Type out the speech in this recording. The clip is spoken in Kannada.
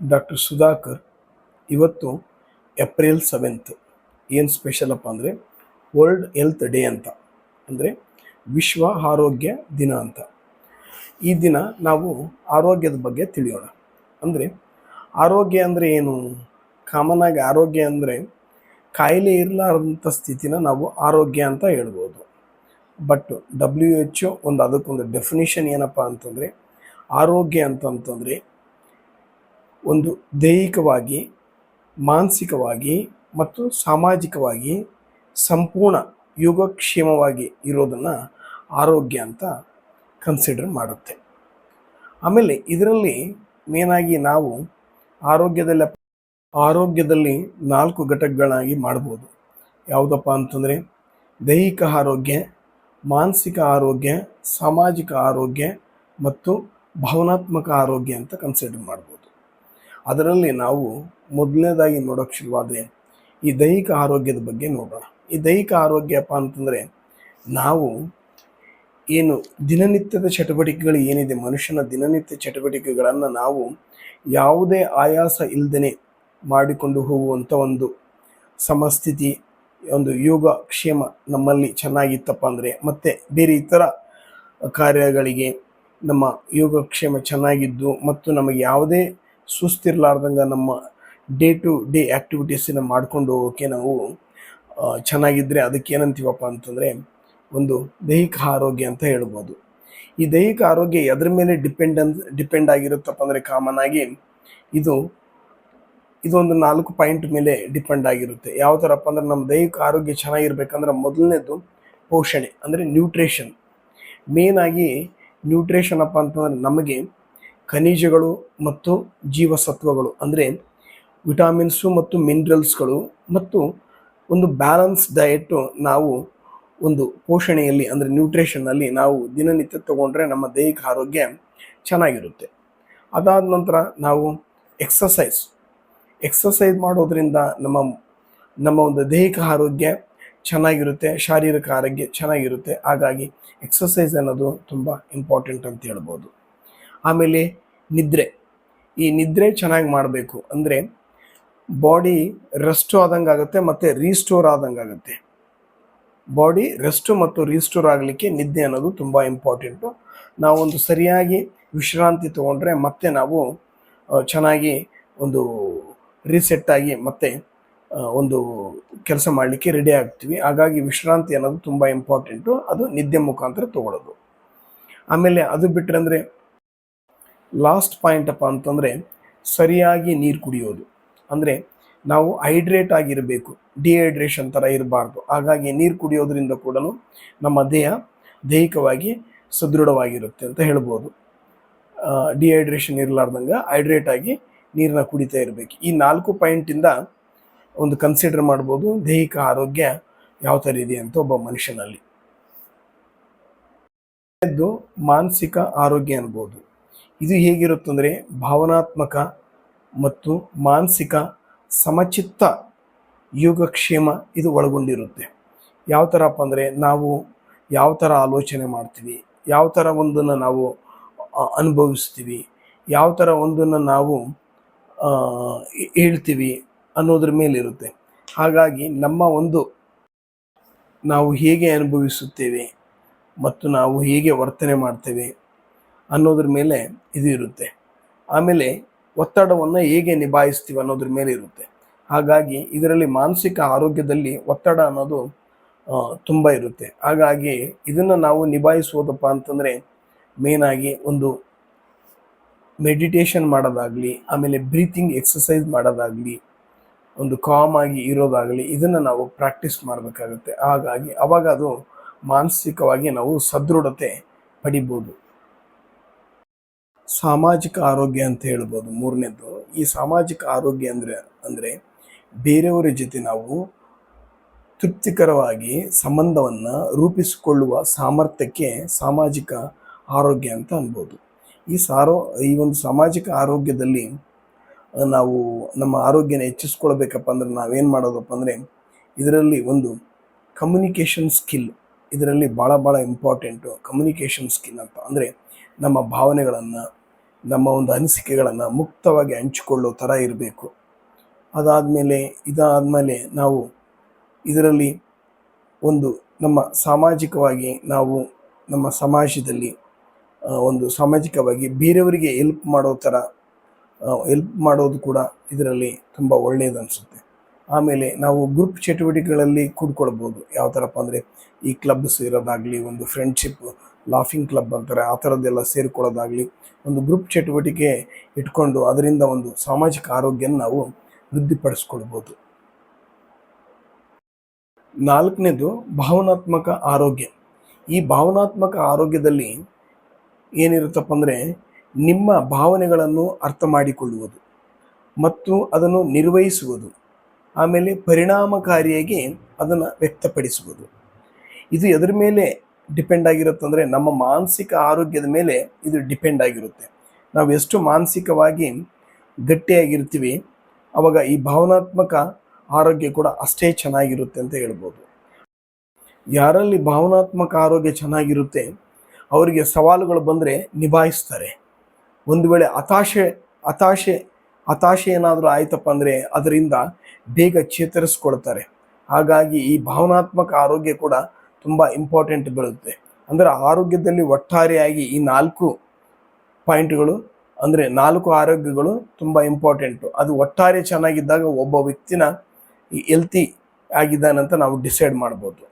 ಡಾಕ್ಟರ್ ಸುಧಾಕರ್ ಇವತ್ತು ಏಪ್ರಿಲ್ ಸೆವೆಂತ್. ಏನು ಸ್ಪೆಷಲಪ್ಪ ಅಂದರೆ ವರ್ಲ್ಡ್ ಹೆಲ್ತ್ ಡೇ ಅಂತ. ಅಂದರೆ ವಿಶ್ವ ಆರೋಗ್ಯ ದಿನ ಅಂತ. ಈ ದಿನ ನಾವು ಆರೋಗ್ಯದ ಬಗ್ಗೆ ತಿಳಿಯೋಣ. ಅಂದರೆ ಆರೋಗ್ಯ ಅಂದರೆ ಏನು? ಕಾಮನ್ ಆರೋಗ್ಯ ಅಂದರೆ ಕಾಯಿಲೆ ಇರಲಾರ್ದಂಥ ಸ್ಥಿತಿನ ನಾವು ಆರೋಗ್ಯ ಅಂತ ಹೇಳ್ಬೋದು. ಬಟ್ ಡಬ್ಲ್ಯೂ ಎಚ್ ಒಂದು ಅದಕ್ಕೊಂದು ಡೆಫಿನಿಷನ್ ಏನಪ್ಪ ಅಂತಂದರೆ ಆರೋಗ್ಯ ಅಂತಂತಂದರೆ ಒಂದು ದೈಹಿಕವಾಗಿ, ಮಾನಸಿಕವಾಗಿ ಮತ್ತು ಸಾಮಾಜಿಕವಾಗಿ ಸಂಪೂರ್ಣ ಯೋಗಕ್ಷೇಮವಾಗಿ ಇರೋದನ್ನು ಆರೋಗ್ಯ ಅಂತ ಕನ್ಸಿಡರ್ ಮಾಡುತ್ತೆ. ಆಮೇಲೆ ಇದರಲ್ಲಿ ಮೇನಾಗಿ ನಾವು ಆರೋಗ್ಯದಲ್ಲ, ಆರೋಗ್ಯದಲ್ಲಿ ನಾಲ್ಕು ಘಟಕಗಳಾಗಿ ಮಾಡ್ಬೋದು. ಯಾವುದಪ್ಪ ಅಂತಂದರೆ ದೈಹಿಕ ಆರೋಗ್ಯ, ಮಾನಸಿಕ ಆರೋಗ್ಯ, ಸಾಮಾಜಿಕ ಆರೋಗ್ಯ ಮತ್ತು ಭಾವನಾತ್ಮಕ ಆರೋಗ್ಯ ಅಂತ ಕನ್ಸಿಡರ್ ಮಾಡ್ಬೋದು. ಅದರಲ್ಲಿ ನಾವು ಮೊದಲನೇದಾಗಿ ನೋಡೋಕೆ ಶುರುವಾದರೆ ಈ ದೈಹಿಕ ಆರೋಗ್ಯದ ಬಗ್ಗೆ ನೋಡೋಣ. ಈ ದೈಹಿಕ ಆರೋಗ್ಯಪ್ಪ ಅಂತಂದರೆ ನಾವು ಏನು ದಿನನಿತ್ಯದ ಚಟುವಟಿಕೆಗಳು ಏನಿದೆ, ಮನುಷ್ಯನ ದಿನನಿತ್ಯ ಚಟುವಟಿಕೆಗಳನ್ನು ನಾವು ಯಾವುದೇ ಆಯಾಸ ಇಲ್ಲದೇ ಮಾಡಿಕೊಂಡು ಹೋಗುವಂಥ ಒಂದು ಸಮಸ್ಥಿತಿ, ಒಂದು ಯೋಗ ಕ್ಷೇಮ ನಮ್ಮಲ್ಲಿ ಚೆನ್ನಾಗಿತ್ತಪ್ಪ ಅಂದರೆ, ಮತ್ತು ಬೇರೆ ಇತರ ಕಾರ್ಯಗಳಿಗೆ ನಮ್ಮ ಯೋಗಕ್ಷೇಮ ಚೆನ್ನಾಗಿದ್ದು ಮತ್ತು ನಮಗೆ ಯಾವುದೇ ಸುಸ್ತಿರ್ಲಾರ್ದಂಗೆ ನಮ್ಮ ಡೇ ಟು ಡೇ ಆ್ಯಕ್ಟಿವಿಟೀಸನ್ನ ಮಾಡ್ಕೊಂಡು ಹೋಗೋಕ್ಕೆ ನಾವು ಚೆನ್ನಾಗಿದ್ದರೆ ಅದಕ್ಕೆ ಏನಂತೀವಪ್ಪ ಅಂತಂದರೆ ಒಂದು ದೈಹಿಕ ಆರೋಗ್ಯ ಅಂತ ಹೇಳ್ಬೋದು. ಈ ದೈಹಿಕ ಆರೋಗ್ಯ ಎದ್ರ ಮೇಲೆ ಡಿಪೆಂಡೆನ್ಸ್ ಡಿಪೆಂಡ್ ಆಗಿರುತ್ತಪ್ಪ ಅಂದರೆ ಕಾಮನ್ ಆಗಿ ಇದು, ಇದೊಂದು ನಾಲ್ಕು ಪಾಯಿಂಟ್ ಮೇಲೆ ಡಿಪೆಂಡ್ ಆಗಿರುತ್ತೆ. ಯಾವ ಥರಪ್ಪ ಅಂದ್ರೆ ನಮ್ಮ ದೈಹಿಕ ಆರೋಗ್ಯ ಚೆನ್ನಾಗಿರ್ಬೇಕಂದ್ರೆ ಮೊದಲನೇದು ಪೋಷಣೆ ಅಂದರೆ ನ್ಯೂಟ್ರಿಷನ್ ಮೇನಾಗಿ ನ್ಯೂಟ್ರಿಷನ್ ಅಪ್ಪ ಅಂತಂದ್ರೆ ನಮಗೆ ಖನಿಜಗಳು ಮತ್ತು ಜೀವಸತ್ವಗಳು, ಅಂದರೆ ವಿಟಾಮಿನ್ಸು ಮತ್ತು ಮಿನರಲ್ಸ್ಗಳು ಮತ್ತು ಒಂದು ಬ್ಯಾಲೆನ್ಸ್ ಡಯೆಟ್ಟು ನಾವು ಒಂದು ಪೋಷಣೆಯಲ್ಲಿ, ಅಂದರೆ ನ್ಯೂಟ್ರಿಷನ್ನಲ್ಲಿ ನಾವು ದಿನನಿತ್ಯ ತಗೊಂಡ್ರೆ ನಮ್ಮ ದೈಹಿಕ ಆರೋಗ್ಯ ಚೆನ್ನಾಗಿರುತ್ತೆ. ಅದಾದ ನಂತರ ನಾವು ಎಕ್ಸಸೈಸ್ ಎಕ್ಸಸೈಸ್ ಮಾಡೋದರಿಂದ ನಮ್ಮ ನಮ್ಮ ಒಂದು ದೈಹಿಕ ಆರೋಗ್ಯ ಚೆನ್ನಾಗಿರುತ್ತೆ, ಶಾರೀರಿಕ ಆರೋಗ್ಯ ಚೆನ್ನಾಗಿರುತ್ತೆ. ಹಾಗಾಗಿ ಎಕ್ಸಸೈಸ್ ಅನ್ನೋದು ತುಂಬ ಇಂಪಾರ್ಟೆಂಟ್ ಅಂತ ಹೇಳ್ಬೋದು. ಆಮೇಲೆ ನಿದ್ರೆ. ಈ ನಿದ್ರೆ ಚೆನ್ನಾಗಿ ಮಾಡಬೇಕು ಅಂದರೆ ಬಾಡಿ ರೆಸ್ಟ್ ಆದಂಗೆ ಆಗುತ್ತೆ ಮತ್ತು ರೀಸ್ಟೋರ್ ಆದಂಗೆ ಆಗುತ್ತೆ. ಬಾಡಿ ರೆಸ್ಟು ಮತ್ತು ರೀಸ್ಟೋರ್ ಆಗಲಿಕ್ಕೆ ನಿದ್ದೆ ಅನ್ನೋದು ತುಂಬ ಇಂಪಾರ್ಟೆಂಟು ನಾವೊಂದು ಸರಿಯಾಗಿ ವಿಶ್ರಾಂತಿ ತಗೊಂಡ್ರೆ ಮತ್ತೆ ನಾವು ಚೆನ್ನಾಗಿ ಒಂದು ರೀಸೆಟ್ ಆಗಿ ಮತ್ತೆ ಒಂದು ಕೆಲಸ ಮಾಡಲಿಕ್ಕೆ ರೆಡಿ ಆಗ್ತೀವಿ. ಹಾಗಾಗಿ ವಿಶ್ರಾಂತಿ ಅನ್ನೋದು ತುಂಬ ಇಂಪಾರ್ಟೆಂಟು ಅದು ನಿದ್ದೆ ಮುಖಾಂತರ ತಗೊಳ್ಳೋದು ಆಮೇಲೆ ಅದು ಬಿಟ್ಟರೆ ಅಂದರೆ ಲಾಸ್ಟ್ ಪಾಯಿಂಟ್ ಅಪ್ಪ ಅಂತಂದರೆ ಸರಿಯಾಗಿ ನೀರು ಕುಡಿಯೋದು. ಅಂದರೆ ನಾವು ಹೈಡ್ರೇಟ್ ಆಗಿರಬೇಕು, ಡಿಹೈಡ್ರೇಷನ್ ಥರ ಇರಬಾರ್ದು. ಹಾಗಾಗಿ ನೀರು ಕುಡಿಯೋದ್ರಿಂದ ಕೂಡ ನಮ್ಮ ದೇಹ ದೈಹಿಕವಾಗಿ ಸದೃಢವಾಗಿರುತ್ತೆ ಅಂತ ಹೇಳ್ಬೋದು. ಡಿಹೈಡ್ರೇಷನ್ ಇರಲಾರ್ದಂಗೆ ಹೈಡ್ರೇಟ್ ಆಗಿ ನೀರನ್ನ ಕುಡಿತಾ ಇರಬೇಕು. ಈ ನಾಲ್ಕು ಪಾಯಿಂಟಿಂದ ಒಂದು ಕನ್ಸಿಡರ್ ಮಾಡ್ಬೋದು, ದೈಹಿಕ ಆರೋಗ್ಯ ಯಾವ ಥರ ಇದೆ ಅಂತ ಒಬ್ಬ ಮನುಷ್ಯನಲ್ಲಿ. ಮಾನಸಿಕ ಆರೋಗ್ಯ ಅನ್ಬೋದು. ಇದು ಹೇಗಿರುತ್ತಂದರೆ ಭಾವನಾತ್ಮಕ ಮತ್ತು ಮಾನಸಿಕ ಸಮಚಿತ್ತ ಯೋಗಕ್ಷೇಮ ಇದು ಒಳಗೊಂಡಿರುತ್ತೆ. ಯಾವ ಥರಪ್ಪ ಅಂದರೆ ನಾವು ಯಾವ ಥರ ಆಲೋಚನೆ ಮಾಡ್ತೀವಿ, ಯಾವ ಥರ ಒಂದನ್ನು ನಾವು ಅನುಭವಿಸ್ತೀವಿ, ಯಾವ ಥರ ಒಂದನ್ನು ನಾವು ಹೇಳ್ತೀವಿ ಅನ್ನೋದ್ರ ಮೇಲಿರುತ್ತೆ. ಹಾಗಾಗಿ ನಮ್ಮ ಒಂದು ನಾವು ಹೇಗೆ ಅನುಭವಿಸುತ್ತೇವೆ ಮತ್ತು ನಾವು ಹೇಗೆ ವರ್ತನೆ ಮಾಡ್ತೇವೆ ಅನ್ನೋದ್ರ ಮೇಲೆ ಇದು ಇರುತ್ತೆ. ಆಮೇಲೆ ಒತ್ತಡವನ್ನು ಹೇಗೆ ನಿಭಾಯಿಸ್ತೀವಿ ಅನ್ನೋದ್ರ ಮೇಲೆ ಇರುತ್ತೆ. ಹಾಗಾಗಿ ಇದರಲ್ಲಿ ಮಾನಸಿಕ ಆರೋಗ್ಯದಲ್ಲಿ ಒತ್ತಡ ಅನ್ನೋದು ತುಂಬ ಇರುತ್ತೆ. ಹಾಗಾಗಿ ಇದನ್ನು ನಾವು ನಿಭಾಯಿಸೋದಪ್ಪ ಅಂತಂದರೆ ಮೇನಾಗಿ ಒಂದು ಮೆಡಿಟೇಷನ್ ಮಾಡೋದಾಗಲಿ, ಆಮೇಲೆ ಬ್ರೀತಿಂಗ್ ಎಕ್ಸಸೈಸ್ ಮಾಡೋದಾಗಲಿ, ಒಂದು ಕಾಮ್ ಆಗಿ ಇರೋದಾಗಲಿ, ಇದನ್ನು ನಾವು ಪ್ರಾಕ್ಟೀಸ್ ಮಾಡಬೇಕಾಗುತ್ತೆ. ಹಾಗಾಗಿ ಅವಾಗ ಅದು ಮಾನಸಿಕವಾಗಿ ನಾವು ಸದೃಢತೆ ಪಡಿಬೋದು. ಸಾಮಾಜಿಕ ಆರೋಗ್ಯ ಅಂತ ಹೇಳ್ಬೋದು ಮೂರನೇದು ಈ ಸಾಮಾಜಿಕ ಆರೋಗ್ಯ ಅಂದರೆ ಅಂದರೆ ಬೇರೆಯವರ ಜೊತೆ ನಾವು ತೃಪ್ತಿಕರವಾಗಿ ಸಂಬಂಧವನ್ನು ರೂಪಿಸಿಕೊಳ್ಳುವ ಸಾಮರ್ಥ್ಯಕ್ಕೆ ಸಾಮಾಜಿಕ ಆರೋಗ್ಯ ಅಂತ ಅನ್ಬೋದು. ಈ ಸಾರೋ, ಈ ಒಂದು ಸಾಮಾಜಿಕ ಆರೋಗ್ಯದಲ್ಲಿ ನಾವು ನಮ್ಮ ಆರೋಗ್ಯನ ಹೆಚ್ಚಿಸ್ಕೊಳ್ಬೇಕಪ್ಪ ಅಂದ್ರೆ ನಾವೇನು ಮಾಡೋದಪ್ಪ ಅಂದರೆ, ಇದರಲ್ಲಿ ಒಂದು ಕಮ್ಯುನಿಕೇಷನ್ ಸ್ಕಿಲ್ ಇದರಲ್ಲಿ ಭಾಳ ಭಾಳ ಇಂಪಾರ್ಟೆಂಟು ಕಮ್ಯುನಿಕೇಷನ್ ಸ್ಕಿಲ್ ಅಂತ. ಅಂದರೆ ನಮ್ಮ ಭಾವನೆಗಳನ್ನು ನಮ್ಮ ಒಂದು ಅನಿಸಿಕೆಗಳನ್ನು ಮುಕ್ತವಾಗಿ ಹಂಚಿಕೊಳ್ಳೋ ಥರ ಇರಬೇಕು. ಅದಾದಮೇಲೆ, ಇದಾದಮೇಲೆ ನಾವು ಇದರಲ್ಲಿ ಒಂದು ನಮ್ಮ ಸಾಮಾಜಿಕವಾಗಿ ನಾವು ನಮ್ಮ ಸಮಾಜದಲ್ಲಿ ಒಂದು ಸಾಮಾಜಿಕವಾಗಿ ಬೇರೆಯವರಿಗೆ ಎಲ್ಪ್ ಮಾಡೋ ಥರ ಎಲ್ಪ್ ಮಾಡೋದು ಕೂಡ ಇದರಲ್ಲಿ ತುಂಬ ಒಳ್ಳೆಯದು ಅನಿಸುತ್ತೆ. ಆಮೇಲೆ ನಾವು ಗ್ರೂಪ್ ಚಟುವಟಿಕೆಗಳಲ್ಲಿ ಕೂಡ್ಕೊಳ್ಬೋದು. ಯಾವ ಥರಪ್ಪ ಅಂದರೆ ಈ ಕ್ಲಬ್ಸ್ ಇರೋದಾಗಲಿ, ಒಂದು ಫ್ರೆಂಡ್ಶಿಪ್ ಲಾಫಿಂಗ್ ಕ್ಲಬ್ ಅಂತಾರೆ, ಆ ಥರದ್ದೆಲ್ಲ ಸೇರಿಕೊಳ್ಳೋದಾಗಲಿ ಒಂದು ಗ್ರೂಪ್ ಚಟುವಟಿಕೆ ಇಟ್ಕೊಂಡು ಅದರಿಂದ ಒಂದು ಸಾಮಾಜಿಕ ಆರೋಗ್ಯನ ನಾವು ವೃದ್ಧಿಪಡಿಸ್ಕೊಳ್ಬೋದು. ನಾಲ್ಕನೇದು ಭಾವನಾತ್ಮಕ ಆರೋಗ್ಯ. ಈ ಭಾವನಾತ್ಮಕ ಆರೋಗ್ಯದಲ್ಲಿ ಏನಿರುತ್ತಪ್ಪ ಅಂದರೆ ನಿಮ್ಮ ಭಾವನೆಗಳನ್ನು ಅರ್ಥ ಮಾಡಿಕೊಳ್ಳುವುದು ಮತ್ತು ಅದನ್ನು ನಿರ್ವಹಿಸುವುದು, ಆಮೇಲೆ ಪರಿಣಾಮಕಾರಿಯಾಗಿ ಅದನ್ನು ವ್ಯಕ್ತಪಡಿಸುವುದು. ಇದು ಎದರ ಮೇಲೆ ಡಿಪೆಂಡ್ ಆಗಿರುತ್ತೆ ಅಂದರೆ ನಮ್ಮ ಮಾನಸಿಕ ಆರೋಗ್ಯದ ಮೇಲೆ ಇದು ಡಿಪೆಂಡ್ ಆಗಿರುತ್ತೆ. ನಾವು ಎಷ್ಟು ಮಾನಸಿಕವಾಗಿ ಗಟ್ಟಿಯಾಗಿರ್ತೀವಿ, ಅವಾಗ ಈ ಭಾವನಾತ್ಮಕ ಆರೋಗ್ಯ ಕೂಡ ಅಷ್ಟೇ ಚೆನ್ನಾಗಿರುತ್ತೆ ಅಂತ ಹೇಳ್ಬೋದು. ಯಾರಲ್ಲಿ ಭಾವನಾತ್ಮಕ ಆರೋಗ್ಯ ಚೆನ್ನಾಗಿರುತ್ತೆ, ಅವರಿಗೆ ಸವಾಲುಗಳು ಬಂದರೆ ನಿಭಾಯಿಸ್ತಾರೆ. ಒಂದು ವೇಳೆ ಹತಾಶೆ ಹತಾಶೆ ಹತಾಶೆ ಏನಾದರೂ ಆಯ್ತಪ್ಪ ಅಂದರೆ ಅದರಿಂದ ಬೇಗ ಚೇತರಿಸ್ಕೊಳ್ತಾರೆ. ಹಾಗಾಗಿ ಈ ಭಾವನಾತ್ಮಕ ಆರೋಗ್ಯ ಕೂಡ ತುಂಬ ಇಂಪಾರ್ಟೆಂಟ್ ಬೀಳುತ್ತೆ. ಅಂದರೆ ಆರೋಗ್ಯದಲ್ಲಿ ಒಟ್ಟಾರೆಯಾಗಿ ಈ ನಾಲ್ಕು ಪಾಯಿಂಟ್ಗಳು ಅಂದರೆ ನಾಲ್ಕು ಆರೋಗ್ಯಗಳು ತುಂಬ ಇಂಪಾರ್ಟೆಂಟು ಅದು ಒಟ್ಟಾರೆ ಚೆನ್ನಾಗಿದ್ದಾಗ ಒಬ್ಬ ವ್ಯಕ್ತಿನ ಎಲ್ತಿ ಆಗಿದ್ದಾನಂತ ನಾವು ಡಿಸೈಡ್ ಮಾಡ್ಬೋದು.